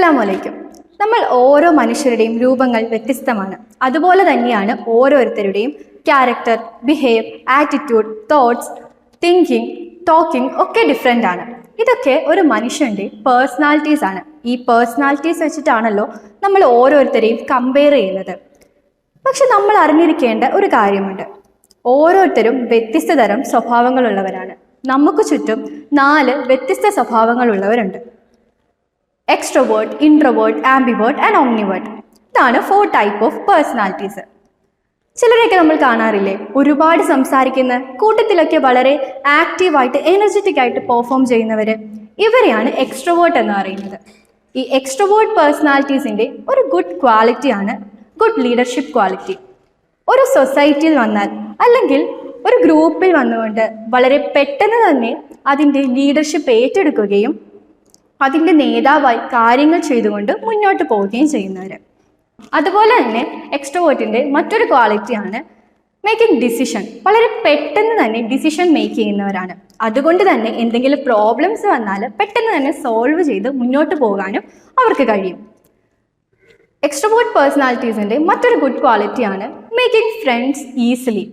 അസ്സലാമലൈക്കും. നമ്മൾ ഓരോ മനുഷ്യരുടെയും രൂപങ്ങൾ വ്യത്യസ്തമാണ്. അതുപോലെ തന്നെയാണ് ഓരോരുത്തരുടെയും character behave attitude thoughts thinking talking ഒക്കെ ഡിഫറെന്റ് ആണ്. ഇതൊക്കെ ഒരു മനുഷ്യന്റെ പേഴ്സണാലിറ്റീസ് ആണ്. ഈ പേഴ്സണാലിറ്റീസ് വെച്ചിട്ടാണല്ലോ നമ്മൾ ഓരോരുത്തരെയും കമ്പയർ ചെയ്യുന്നത്. പക്ഷെ നമ്മൾ അറിഞ്ഞിരിക്കേണ്ട ഒരു കാര്യമുണ്ട്. ഓരോരുത്തരും വ്യത്യസ്ത തരം സ്വഭാവങ്ങളുള്ളവരാണ്. നമുക്ക് ചുറ്റും നാല് വ്യത്യസ്ത സ്വഭാവങ്ങളുള്ളവരുണ്ട്. Extrovert introvert ambivert and omnivert ഇതാണ് ഫോർ ടൈപ്പ് ഓഫ് പേഴ്സണാലിറ്റീസ് ചിലരെയൊക്കെ നമ്മൾ കാണാറില്ലേ? ഒരുപാട് സംസാരിക്കുന്ന കൂട്ടത്തിലൊക്കെ വളരെ ആക്റ്റീവായിട്ട് എനർജറ്റിക് ആയിട്ട് പെർഫോം ചെയ്യുന്നവർ ഇവരെയാണ് എക്സ്ട്രോവേർട്ട് എന്ന് പറയുന്നത്. ഈ എക്സ്ട്രോവേർട്ട് പേഴ്സണാലിറ്റീസിന്റെ ഒരു ഗുഡ് ക്വാളിറ്റിയാണ് ഗുഡ് ലീഡർഷിപ്പ് ക്വാളിറ്റി ഒരു സൊസൈറ്റിയിൽ വന്നാൽ അല്ലെങ്കിൽ ഒരു ഗ്രൂപ്പിൽ വന്നുകൊണ്ട് വളരെ പെട്ടെന്ന് തന്നെ അതിന്റെ ലീഡർഷിപ്പ് ഏറ്റെടുക്കുകയും അതിന്റെ നേതാവായി കാര്യങ്ങൾ ചെയ്തുകൊണ്ട് മുന്നോട്ട് പോവുകയും ചെയ്യുന്നവർ അതുപോലെ തന്നെ എക്സ്ട്രോവേർട്ടിന്റെ മറ്റൊരു ക്വാളിറ്റിയാണ് മേക്കിംഗ് ഡിസിഷൻ വളരെ പെട്ടെന്ന് തന്നെ ഡിസിഷൻ മേക്ക് ചെയ്യുന്നവരാണ്. അതുകൊണ്ട് തന്നെ എന്തെങ്കിലും പ്രോബ്ലംസ് വന്നാൽ പെട്ടെന്ന് തന്നെ സോൾവ് ചെയ്ത് മുന്നോട്ട് പോകാനും അവർക്ക് കഴിയും. എക്സ്ട്രോവേർട്ട് പേഴ്സണാലിറ്റീസിന്റെ മറ്റൊരു ഗുഡ് ക്വാളിറ്റിയാണ് മേക്കിംഗ് ഫ്രണ്ട്സ് ഈസിലി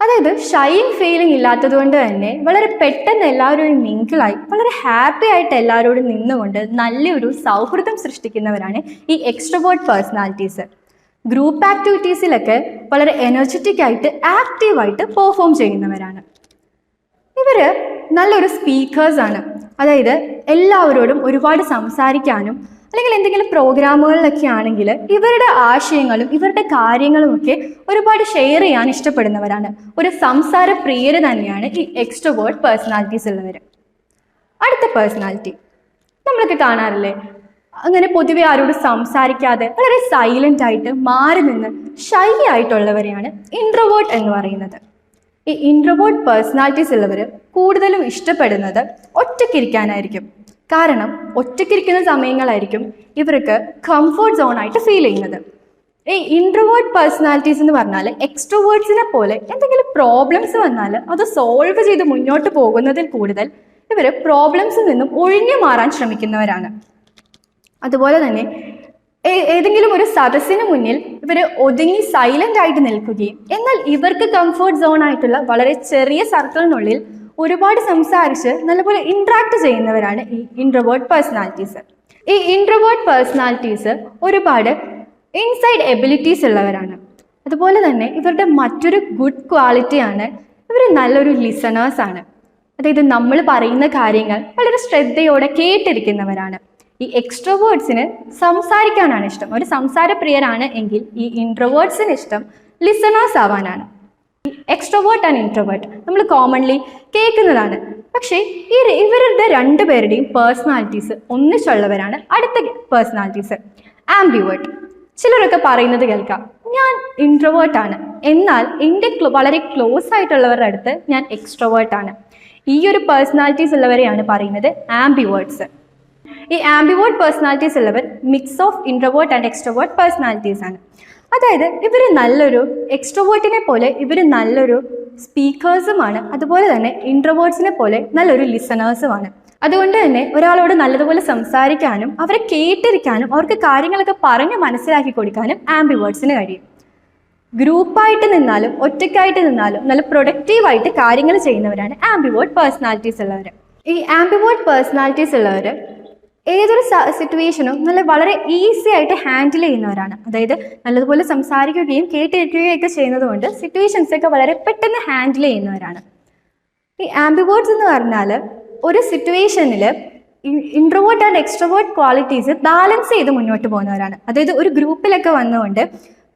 അതായത് ഷൈയും ഫീലിംഗ് ഇല്ലാത്തത് കൊണ്ട് തന്നെ വളരെ പെട്ടെന്ന് എല്ലാവരോടും മിങ്കിളായി വളരെ ഹാപ്പി ആയിട്ട് എല്ലാവരോടും നിന്നുകൊണ്ട് നല്ലൊരു സൗഹൃദം സൃഷ്ടിക്കുന്നവരാണ് ഈ എക്സ്ട്രോബോർഡ് പേഴ്സണാലിറ്റീസ് ഗ്രൂപ്പ് ആക്ടിവിറ്റീസിലൊക്കെ വളരെ എനർജറ്റിക് ആയിട്ട് ആക്റ്റീവായിട്ട് പെർഫോം ചെയ്യുന്നവരാണ്. ഇവർ നല്ലൊരു സ്പീക്കേഴ്സാണ് അതായത് എല്ലാവരോടും ഒരുപാട് സംസാരിക്കാനും അല്ലെങ്കിൽ എന്തെങ്കിലും പ്രോഗ്രാമുകളിലൊക്കെ ആണെങ്കിൽ ഇവരുടെ ആശയങ്ങളും ഇവരുടെ കാര്യങ്ങളും ഒക്കെ ഒരുപാട് ഷെയർ ചെയ്യാൻ ഇഷ്ടപ്പെടുന്നവരാണ്. ഒരു സംസാര പ്രിയര് തന്നെയാണ് ഈ എക്സ്ട്രോവേർട്ട് പേഴ്സണാലിറ്റീസ് ഉള്ളവർ. അടുത്ത പേഴ്സണാലിറ്റി നമ്മളൊക്കെ കാണാറില്ലേ? അങ്ങനെ പൊതുവെ ആരോട് സംസാരിക്കാതെ വളരെ സൈലന്റ് ആയിട്ട് മാറി നിന്ന് ഷൈ ആയിട്ടുള്ളവരെയാണ് ഇൻട്രോവേർട്ട് എന്ന് പറയുന്നത്. ഈ ഇൻട്രോവേർട്ട് പേഴ്സണാലിറ്റീസ് ഉള്ളവർ കൂടുതലും ഇഷ്ടപ്പെടുന്നത് ഒറ്റയ്ക്കിരിക്കാനായിരിക്കും കാരണം ഒറ്റയ്ക്കിരിക്കുന്ന സമയങ്ങളായിരിക്കും ഇവർക്ക് കംഫർട്ട് സോൺ ആയിട്ട് ഫീൽ ചെയ്യുന്നത്. ഈ ഇൻട്രോവേർട്ട് പേഴ്സണാലിറ്റീസ് എന്ന് പറഞ്ഞാൽ എക്സ്ട്രോവേർട്സിനെ പോലെ എന്തെങ്കിലും പ്രോബ്ലംസ് വന്നാൽ അത് സോൾവ് ചെയ്ത് മുന്നോട്ട് പോകുന്നതിൽ കൂടുതൽ ഇവർ പ്രോബ്ലംസിൽ നിന്നും ഒഴിഞ്ഞു മാറാൻ ശ്രമിക്കുന്നവരാണ്. അതുപോലെ തന്നെ ഏതെങ്കിലും ഒരു സദസ്സിന് മുന്നിൽ ഇവർ ഒതുങ്ങി സൈലന്റ് ആയിട്ട് നിൽക്കുകയും എന്നാൽ ഇവർക്ക് കംഫർട്ട് സോൺ ആയിട്ടുള്ള വളരെ ചെറിയ സർക്കിളിനുള്ളിൽ ഒരുപാട് സംസാരിച്ച് നല്ലപോലെ ഇൻട്രാക്ട് ചെയ്യുന്നവരാണ് ഈ ഇൻട്രോവേർട്ട് പേഴ്സണാലിറ്റീസ് ഈ ഇൻട്രോവേർട്ട് പേഴ്സണാലിറ്റീസ് ഒരുപാട് ഇൻസൈഡ് എബിലിറ്റീസ് ഉള്ളവരാണ്. അതുപോലെ തന്നെ ഇവരുടെ മറ്റൊരു ഗുഡ് ക്വാളിറ്റിയാണ് ഇവർ നല്ലൊരു ലിസണേഴ്സാണ് അതായത് നമ്മൾ പറയുന്ന കാര്യങ്ങൾ വളരെ ശ്രദ്ധയോടെ കേട്ടിരിക്കുന്നവരാണ്. ഈ എക്സ്ട്രോവേർഡ്സിന് സംസാരിക്കാനാണ് ഇഷ്ടം. ഒരു സംസാരപ്രിയരാണ് എങ്കിൽ ഈ ഇൻട്രോവേർഡ്സിന് ഇഷ്ടം ലിസണേഴ്സ് ആവാനാണ്. എക്സ്ട്രോവേർട്ട് ആൻഡ് ഇൻട്രോവേർട്ട് നമ്മൾ കോമൺലി കേൾക്കുന്നതാണ്. പക്ഷേ ഈ ഇവരുടെ രണ്ടുപേരുടെയും പേഴ്സണാലിറ്റീസ് ഒന്നിച്ചുള്ളവരാണ് അടുത്ത പേഴ്സണാലിറ്റീസ് ആംബിവേർട്ട് ചിലരൊക്കെ പറയുന്നത് കേൾക്കാം. ഞാൻ ഇൻട്രോവേർട്ട് ആണ്. എന്നാൽ എന്റെ വളരെ ക്ലോസ് ആയിട്ടുള്ളവരുടെ അടുത്ത് ഞാൻ എക്സ്ട്രോവേർട്ട് ആണ്. ഈ ഒരു പേഴ്സണാലിറ്റീസ് ഉള്ളവരെയാണ് പറയുന്നത് ആംബിവേർട്സ് ഈ ആംബിവേർട്ട് പേഴ്സണാലിറ്റീസ് ഉള്ളവർ mix of introvert and extrovert personalities ആണ്. അതായത് ഇവർ നല്ലൊരു എക്സ്ട്രോവേർട്ടിനെ പോലെ ഇവർ നല്ലൊരു സ്പീക്കേഴ്സുമാണ് അതുപോലെ തന്നെ ഇൻട്രോവേർട്സിനെ പോലെ നല്ലൊരു ലിസണേഴ്സുമാണ് അതുകൊണ്ട് തന്നെ ഒരാളോട് നല്ലതുപോലെ സംസാരിക്കാനും അവരെ കേട്ടിരിക്കാനും അവർക്ക് കാര്യങ്ങളൊക്കെ പറഞ്ഞ് മനസ്സിലാക്കി കൊടുക്കാനും ആംബിവേർട്സിന് കഴിയും. ഗ്രൂപ്പായിട്ട് നിന്നാലും ഒറ്റയ്ക്കായിട്ട് നിന്നാലും നല്ല പ്രൊഡക്റ്റീവായിട്ട് കാര്യങ്ങൾ ചെയ്യുന്നവരാണ് ആംബിവേർട്ട് പേഴ്സണാലിറ്റീസ് ഉള്ളവർ ഈ ആംബിവേർട്ട് പേഴ്സണാലിറ്റീസ് ഉള്ളവർ ഏതൊരു സിറ്റുവേഷനും നല്ല വളരെ ഈസി ആയിട്ട് ഹാൻഡിൽ ചെയ്യുന്നവരാണ്. അതായത് നല്ലതുപോലെ സംസാരിക്കുകയും കേട്ടിരിക്കുകയും ഒക്കെ ചെയ്യുന്നത് കൊണ്ട് സിറ്റുവേഷൻസ് ഒക്കെ വളരെ പെട്ടെന്ന് ഹാൻഡിൽ ചെയ്യുന്നവരാണ്. ഈ ആംബിവേർഡ്സ് എന്ന് പറഞ്ഞാൽ ഒരു സിറ്റുവേഷനിൽ introvert and extrovert qualities balance ചെയ്ത് മുന്നോട്ട് പോകുന്നവരാണ്. അതായത് ഒരു ഗ്രൂപ്പിലൊക്കെ വന്നുകൊണ്ട്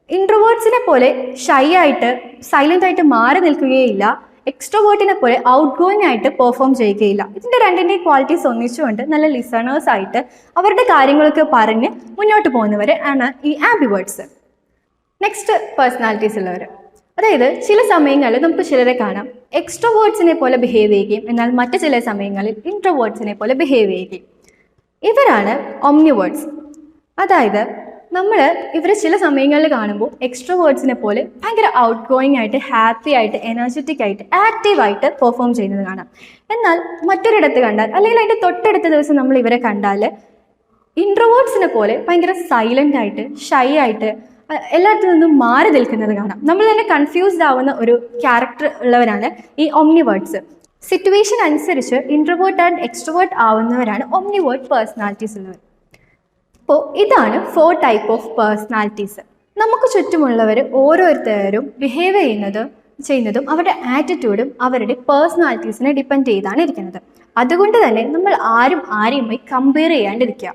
ഇൻട്രോവേർട്സിനെ പോലെ ഷൈ ആയിട്ട് സൈലന്റ് ആയിട്ട് മാറി നിൽക്കുകയില്ല. എക്സ്ട്രോവേർട്ടിനെ പോലെ ഔട്ട് ഗോയിങ് ആയിട്ട് പെർഫോം ചെയ്യുകയില്ല. ഇതിന്റെ രണ്ടിന്റെയും ക്വാളിറ്റീസ് ഒന്നിച്ചുകൊണ്ട് നല്ല ലിസണേഴ്സ് ആയിട്ട് അവരുടെ കാര്യങ്ങളൊക്കെ പറഞ്ഞ് മുന്നോട്ട് പോകുന്നവർ ആണ് ഈ ആംബിവേർട്സ് നെക്സ്റ്റ് പേഴ്സണാലിറ്റീസ് ഉള്ളവർ അതായത് ചില സമയങ്ങളിൽ നമുക്ക് ചിലരെ കാണാം. എക്സ്ട്രോവേർട്സിനെ പോലെ ബിഹേവ് ചെയ്യുകയും എന്നാൽ മറ്റു ചില സമയങ്ങളിൽ ഇൻട്രോവേർട്സിനെ പോലെ ബിഹേവ് ചെയ്യുകയും. ഇവരാണ് ഒമ്നിവേർഡ്സ് അതായത് നമ്മൾ ഇവരെ ചില സമയങ്ങളിൽ കാണുമ്പോൾ എക്സ്ട്രോവേർഡ്സിനെ പോലെ ഭയങ്കര ഔട്ട് ഗോയിങ് ആയിട്ട് ഹാപ്പി ആയിട്ട് എനർജറ്റിക് ആയിട്ട് ആക്റ്റീവ് ആയിട്ട് പെർഫോം ചെയ്യുന്നത് കാണാം. എന്നാൽ മറ്റൊരിടത്ത് കണ്ടാൽ അല്ലെങ്കിൽ അതിന്റെ തൊട്ടടുത്ത ദിവസം നമ്മൾ ഇവരെ കണ്ടാൽ ഇൻട്രോവേർട്സിനെ പോലെ ഭയങ്കര സൈലന്റ് ആയിട്ട് ഷൈ ആയിട്ട് എല്ലാത്തിൽ നിന്നും മാറി നിൽക്കുന്നത് കാണാം. നമ്മൾ തന്നെ കൺഫ്യൂസ്ഡ് ആവുന്ന ഒരു ക്യാരക്ടർ ഉള്ളവരാണ് ഈ ഒമ്നിവേർഡ്സ് സിറ്റുവേഷൻ അനുസരിച്ച് ഇൻട്രോവേർട്ട് ആൻഡ് എക്സ്ട്രോവേർട്ട് ആവുന്നവരാണ് ഒമ്നിവേർഡ് പേഴ്സണാലിറ്റീസ് ഉള്ളവർ. അപ്പോൾ ഇതാണ് ഫോർ ടൈപ്പ് ഓഫ് പേഴ്സണാലിറ്റീസ് നമുക്ക് ചുറ്റുമുള്ളവർ ഓരോരുത്തരും ബിഹേവ് ചെയ്യുന്നത് ചെയ്യുന്നതും അവരുടെ ആറ്റിറ്റ്യൂഡും അവരുടെ പേഴ്സണാലിറ്റീസിനെ ഡിപ്പെൻഡ് ചെയ്താണ് ഇരിക്കുന്നത്. അതുകൊണ്ട് തന്നെ നമ്മൾ ആരും ആരെയുമായി കമ്പയർ ചെയ്യാണ്ടിരിക്കുക.